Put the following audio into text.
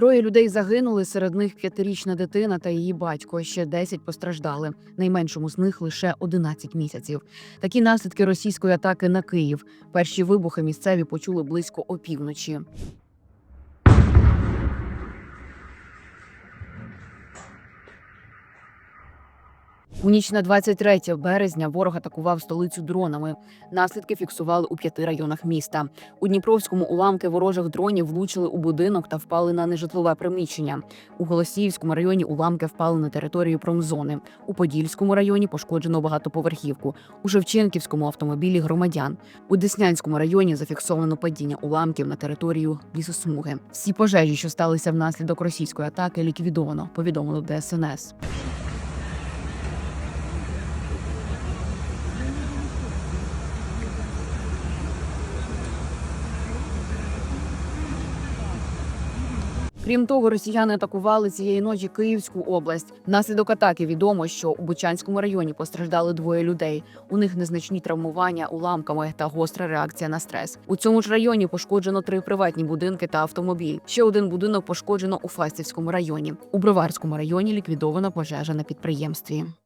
Троє людей загинули, серед них п'ятирічна дитина та її батько. Ще 10 постраждали. Найменшому з них лише 11 місяців. Такі наслідки російської атаки на Київ. Перші вибухи місцеві почули близько опівночі. У ніч на 23 березня ворог атакував столицю дронами. Наслідки фіксували у п'яти районах міста. У Дніпровському уламки ворожих дронів влучили у будинок та впали на нежитлове приміщення. У Голосіївському районі уламки впали на територію промзони. У Подільському районі пошкоджено багатоповерхівку. У Шевченківському автомобілі громадян. У Деснянському районі зафіксовано падіння уламків на територію лісосмуги. Всі пожежі, що сталися внаслідок російської атаки, ліквідовано. Повідомили ДСНС. Крім того, росіяни атакували цієї ночі Київську область. Внаслідок атаки відомо, що у Бучанському районі постраждали двоє людей. У них незначні травмування уламками та гостра реакція на стрес. У цьому ж районі пошкоджено три приватні будинки та автомобіль. Ще один будинок пошкоджено у Фастівському районі. У Броварському районі ліквідована пожежа на підприємстві.